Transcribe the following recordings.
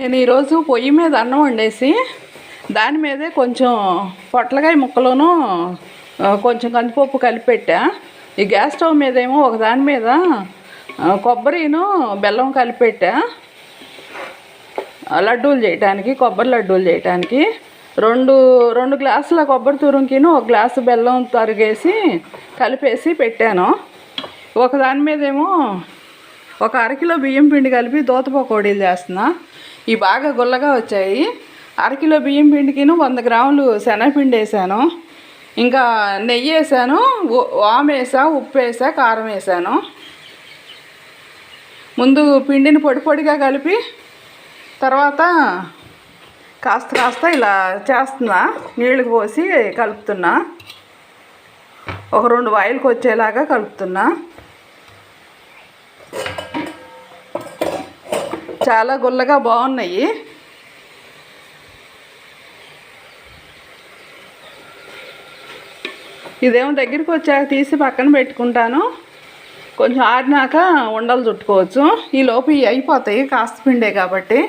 నేను ఈరోజు పొయ్యి మీద అన్నం వండేసి దాని మీదే కొంచెం పొట్లకాయ ముక్కలోను కొంచెం కందిపప్పు కలిపి పెట్టా. ఈ గ్యాస్ స్టవ్ మీద ఏమో ఒక దాని మీద కొబ్బరిను బెల్లం కలిపి పెట్టా. లడ్డూలు చేయటానికి కొబ్బరి లడ్డూలు చేయటానికి రెండు రెండు గ్లాసుల కొబ్బరి తురుముకిను ఒక గ్లాసు బెల్లం తరిగేసి కలిపేసి పెట్టాను. ఒక దాని మీదేమో ఒక అరకిలో బియ్యం పిండి కలిపి దోత పకోడీలు చేస్తున్నా. ఇవి బాగా గుల్లగా వచ్చాయి. అరకిలో బియ్యం పిండికిను వంద గ్రాములు శనగపిండి వేసాను. ఇంకా నెయ్యి వేసాను వామ వేసా ఉప్పు వేసా కారం వేసాను. ముందు పిండిని పొడి పొడిగా కలిపి తర్వాత కాస్త కాస్త ఇలా చేస్తున్నా నీళ్ళు పోసి కలుపుతున్నా. ఒక రెండు వాయిల్కి వచ్చేలాగా కలుపుతున్నా. చాలా గుల్లగా బాగున్నాయి. ఇదేమో దగ్గరికి వచ్చాక తీసి పక్కన పెట్టుకుంటాను. కొంచెం ఆడినాక ఉండలు చుట్టుకోవచ్చు. ఈ లోపు ఇవి అయిపోతాయి కాస్త పిండే కాబట్టి.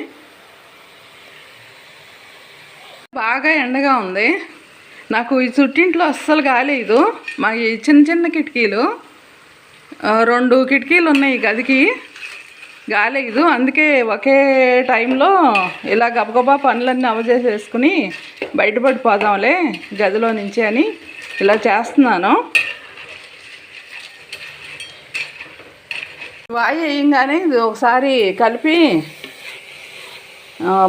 బాగా ఎండగా ఉంది. నాకు ఈ చుట్టింట్లో అస్సలు కాలేదు మా ఈ చిన్న చిన్న కిటికీలు. రెండు కిటికీలు ఉన్నాయి గదికి. గాలేదు. అందుకే ఒకే టైంలో ఇలా గబగబా పనులన్నీ అవజేసేసుకుని బయటపడిపోదాంలే గదిలో నుంచి అని ఇలా చేస్తున్నాను. వాయి వేయంగానే ఇది ఒకసారి కలిపి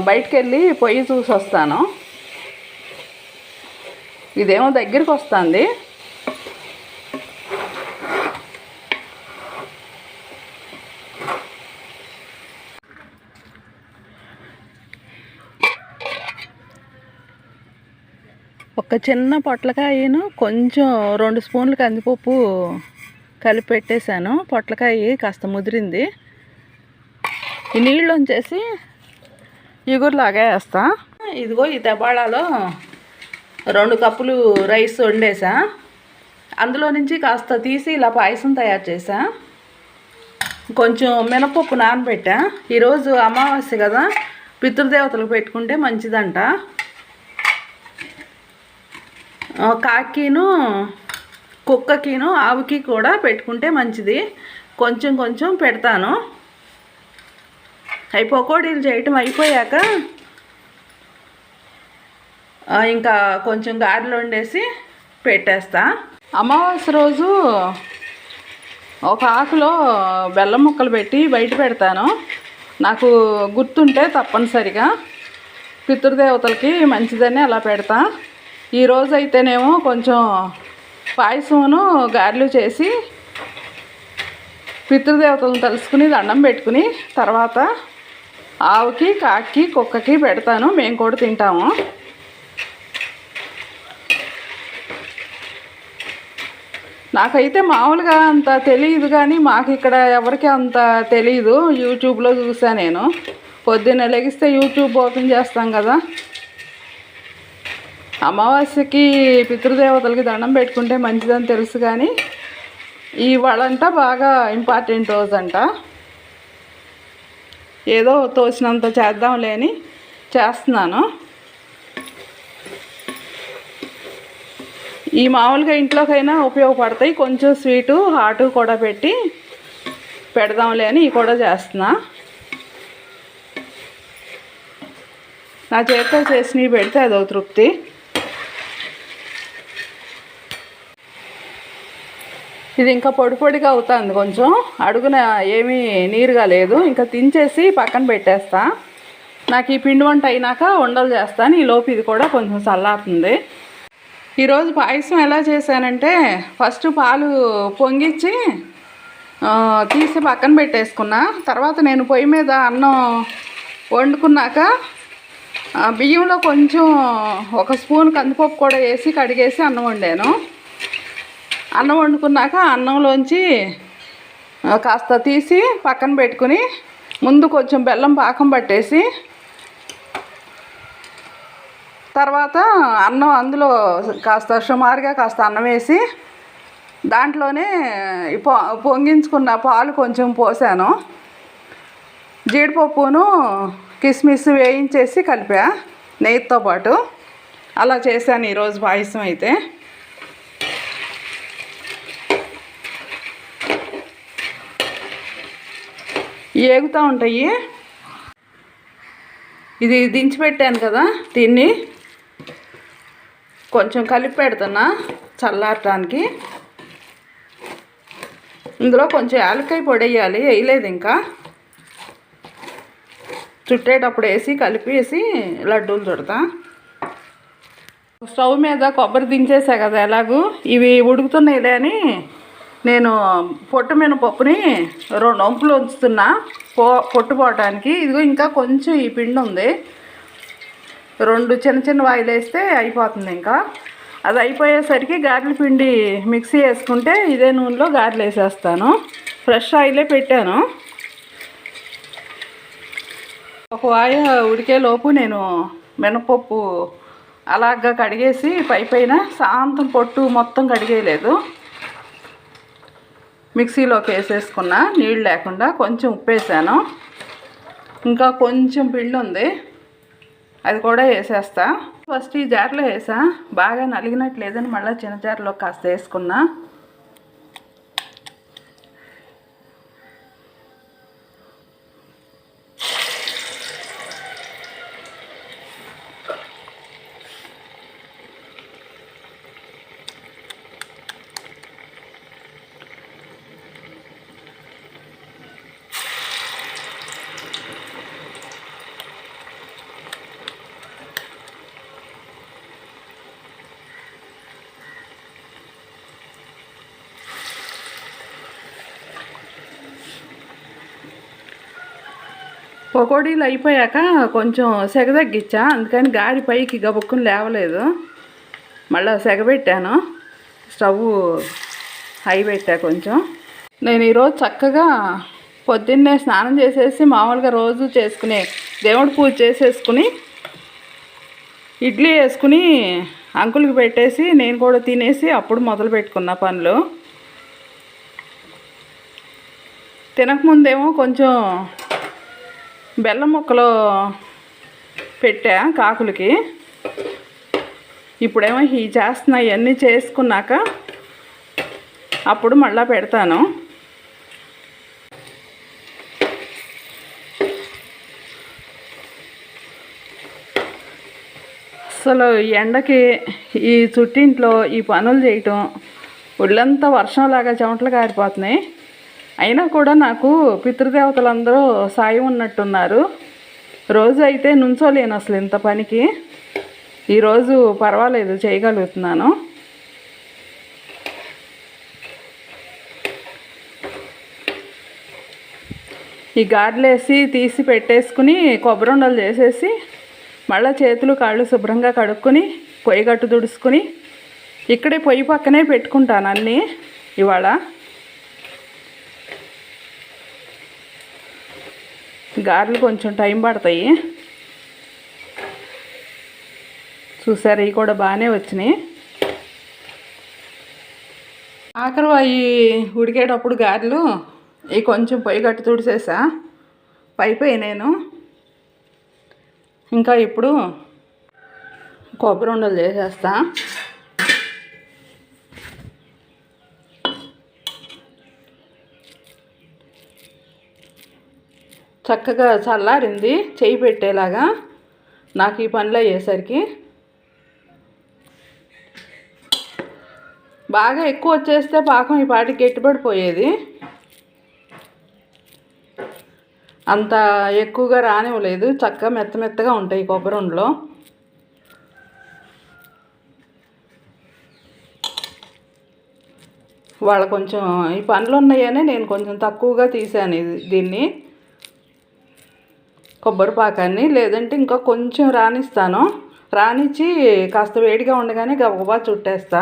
బయటికి వెళ్ళి పొయ్యి చూసి వస్తాను ఇదేమో దగ్గరికి వస్తుంది. ఒక చిన్న పొట్లకాయను కొంచెం రెండు స్పూన్లు కందిపప్పు కలిపి పెట్టేశాను. పొట్లకాయ కాస్త ముదిరింది. ఈ నీళ్ళు ఉంచేసి ఇగురులాగా వేస్తా. ఇదిగో ఈ దబాళాలో రెండు కప్పులు రైస్ వండేసా. అందులో నుంచి కాస్త తీసి ఇలా పాయసం తయారు చేసా. కొంచెం మినపప్పు నానబెట్టా. ఈరోజు అమావాస్య కదా పితృదేవతలకు పెట్టుకుంటే మంచిదంట. కాకిను కుక్కకిను ఆవుకి కూడా పెట్టుకుంటే మంచిది. కొంచెం కొంచెం పెడతాను. అవి పకోడీలు చేయటం అయిపోయాక ఇంకా కొంచెం గారెలు వండేసి పెట్టేస్తా. అమావాస్య రోజు ఒక ఆకులో బెల్లం ముక్కలు పెట్టి బయట పెడతాను. నాకు గుర్తుంటే తప్పనిసరిగా పితృదేవతలకి మంచిదని అలా పెడతా. ఈరోజు అయితేనేమో కొంచెం పాయసమును గారెలు చేసి పితృదేవతలను తలుసుకుని దండం పెట్టుకుని తర్వాత ఆవుకి కాకి కుక్కకి పెడతాను. మేము కూడా తింటాము. నాకైతే మామూలుగా అంత తెలియదు కానీ మాకు ఇక్కడ ఎవరికి అంత తెలియదు యూట్యూబ్లో చూసా నేను. పొద్దున్న లెగిస్తే యూట్యూబ్ ఓపెన్ చేస్తాం కదా. అమావాస్యకి పితృదేవతలకి దండం పెట్టుకుంటే మంచిదని తెలుసు కానీ ఇవాళంట బాగా ఇంపార్టెంట్ రోజు అంట ఏదో తోచినంత చేద్దాం లేని చేస్తున్నాను. ఈ మామూలుగా ఇంట్లోకైనా ఉపయోగపడతాయి. కొంచెం స్వీటు హాటు కూడా పెట్టి పెడదాంలే అని ఇవి కూడా చేస్తున్నా. నా చేతితో చేసినవి పెడితే అదో తృప్తి. ఇది ఇంకా పొడి పొడిగా అవుతుంది కొంచెం. అడుగున ఏమీ నీరుగా లేదు. ఇంకా తించేసి పక్కన పెట్టేస్తా. నాకు ఈ పిండి వంట అయినాక ఉండలు చేస్తాను ఈ లోపు ఇది కూడా కొంచెం చల్లారుతుంది. ఈరోజు పాయసం ఎలా చేశానంటే ఫస్ట్ పాలు పొంగిచ్చి తీసి పక్కన పెట్టేసుకున్నా. తర్వాత నేను పొయ్యి మీద అన్నం వండుకున్నాక బియ్యంలో కొంచెం ఒక స్పూన్ కందిపప్పు కూడా వేసి కడిగేసి అన్నం వండాను. అన్నం వండుకున్నాక అన్నంలోంచి కాస్త తీసి పక్కన పెట్టుకుని ముందు కొంచెం బెల్లం పాకం పట్టేసి తర్వాత అన్నం అందులో కాస్త సుమారుగా కాస్త అన్నం వేసి దాంట్లోనే పొ పొంగించుకున్న పాలు కొంచెం పోసాను. జీడిపప్పును కిస్మిస్ వేయించేసి కలిపా నెయ్యితో పాటు. అలా చేశాను ఈరోజు పాయసం అయితే. ఏగుతూ ఉంటాయి. ఇది దించి పెట్టాను కదా దీన్ని. కొంచెం కలిపి పెడుతున్నా చల్లారటానికి. ఇందులో కొంచెం యాలక్కాయ పొడి వేయాలి వేయలేదు ఇంకా. చుట్టేటప్పుడు వేసి కలిపేసి లడ్డూలు చుడతా. స్టవ్ మీద కొబ్బరి దించేసా కదా ఎలాగూ? ఇవి ఉడుకుతున్నాయిలే అని నేను పొట్టు మినపప్పుని రెండు వంపులు ఉంచుతున్నా. పో పొట్టు పోవటానికి. ఇదిగో ఇంకా కొంచెం ఈ పిండి ఉంది. రెండు చిన్న చిన్న వాయిలు వేస్తే అయిపోతుంది ఇంకా. అది అయిపోయేసరికి గారెల పిండి మిక్సీ వేసుకుంటే ఇదే నూనెలో గారెలు వేసేస్తాను. ఫ్రెష్ ఆయిలే పెట్టాను. ఒక వాయ ఉడికేలోపు నేను మినపప్పు అలాగా కడిగేసి పై పైన సాయంత్రం పొట్టు మొత్తం కడిగేయలేదు. మిక్సీలోకి వేసేసుకున్నా నీళ్ళు లేకుండా కొంచెం ఉప్పు వేసాను ఇంకా కొంచెం పిండి ఉంది. అది కూడా వేసేస్తా. ఫస్ట్ ఈ జార్లో వేసా. బాగా నలిగినట్లేదని మళ్ళీ చిన్న జార్లో కాస్త వేసుకున్నా. పకోడీలు అయిపోయాక కొంచెం సెగ తగ్గించా అందుకని గాలి పైకి గబుక్కుని లేవలేదు. మళ్ళీ సెగ పెట్టాను స్టవ్ హై పెట్టా కొంచెం. నేను ఈరోజు చక్కగా పొద్దున్నే స్నానం చేసేసి మామూలుగా రోజు చేసుకునే దేవుడి పూజ చేసేసుకుని ఇడ్లీ వేసుకుని అంకుల్కి పెట్టేసి నేను కూడా తినేసి అప్పుడు మొదలు పెట్టుకున్న పనులు. తినకముందేమో కొంచెం బెల్లం ముక్కలు పెట్టా కాకులకి. ఇప్పుడేమో ఈ చేస్తున్నా ఇవన్నీ చేసుకున్నాక అప్పుడు మళ్ళా పెడతాను. అసలు ఈ ఎండకి ఈ చుట్టింట్లో ఈ పనులు చేయటం ఒళ్ళంతా వర్షంలాగా చెమటలు కారిపోతున్నాయి. అయినా కూడా నాకు పితృదేవతలందరూ సాయం ఉన్నట్టున్నారు. రోజు అయితే నుంచోలేను అసలు ఇంత పనికి. ఈరోజు పర్వాలేదు చేయగలుగుతున్నాను. ఈ గాడ్లేసి తీసి పెట్టేసుకుని కొబ్బరి ఉండలు చేసేసి మళ్ళీ చేతులు కాళ్ళు శుభ్రంగా కడుక్కొని పొయ్యి గట్టు దుడుచుకుని ఇక్కడే పొయ్యి పక్కనే పెట్టుకుంటాను అన్నీ ఇవాళ. గారెలు కొంచెం టైం పడతాయి. చూసారు ఇవి కూడా బాగానే వచ్చినాయి. ఆఖరు అవి ఉడికేటప్పుడు గారెలు ఇవి కొంచెం పొయ్యి కట్టు తుడిసేసా. పైపోయి నేను. ఇంకా ఇప్పుడు కొబ్బరి ఉండలు చేసేస్తా. చక్కగా చల్లారింది చేయి పెట్టేలాగా నాకు ఈ పనులు అయ్యేసరికి. బాగా ఎక్కువ వచ్చేస్తే పాకం ఈ పాటికి గట్టిపడిపోయేది అంత ఎక్కువగా రానివ్వలేదు చక్కగా మెత్త మెత్తగా ఉంటాయి కొబ్బరి ఉండలో. వాళ్ళ కొంచెం ఈ పనులు ఉన్నాయని నేను కొంచెం తక్కువగా తీసాను ఇది దీన్ని. కొబ్బరిపాకాన్ని లేదంటే ఇంకా కొంచెం రానిస్తాను రానిచ్చి కాస్త వేడిగా ఉండగానే గబగబా చుట్టేస్తా.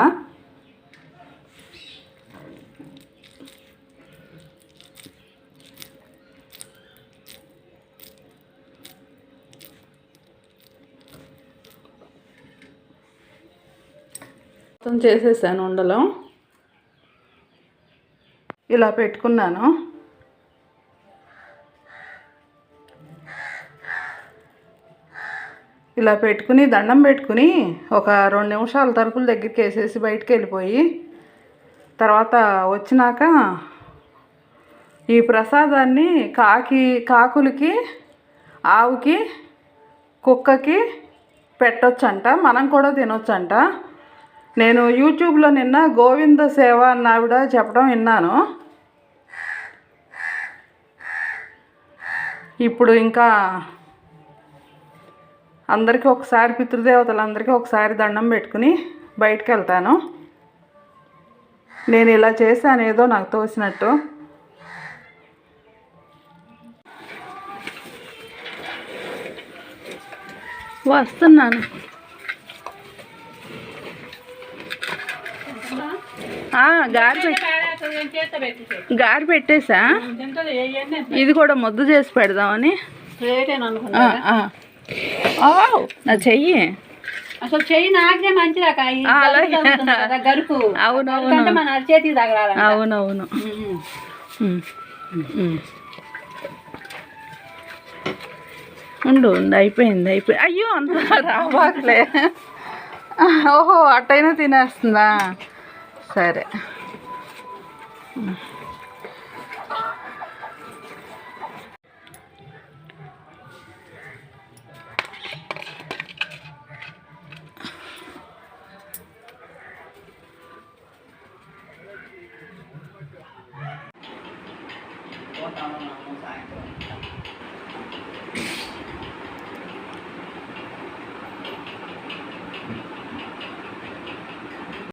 మొత్తం చేసేసాను ఉండలో. ఇలా పెట్టుకున్నాను. ఇలా పెట్టుకుని దండం పెట్టుకుని ఒక రెండు నిమిషాలు తరుపుల దగ్గరికి వేసేసి బయటికి వెళ్ళిపోయి తర్వాత వచ్చినాక ఈ ప్రసాదాన్ని కాకి కాకులకి ఆవుకి కుక్కకి పెట్టొచ్చంట. మనం కూడా తినొచ్చంట. నేను యూట్యూబ్లో నిన్న గోవింద సేవ అన్న ఆవిడ చెప్పడం విన్నాను. ఇప్పుడు ఇంకా అందరికీ ఒకసారి పితృదేవతలందరికీ ఒకసారి దండం పెట్టుకుని బయటకు వెళ్తాను నేను ఇలా చేశాను ఏదో నాకు తోసినట్టు. వస్తున్నాను. గారి గారి పెట్టేసా? ఇది కూడా ముద్ద చేసి పెడదామని. నా చెయ్యి. అసలు చెయ్యి నాకే మంచిదా. గరుకు. అవునవును. మన చేతికి తగలాలి అవునవును. ఉండు ఉండు అయిపోయింది అయిపోయి. అయ్యో అంత రాబాకలే ఓహో అట్టయినా తినేస్తుందా? సరే.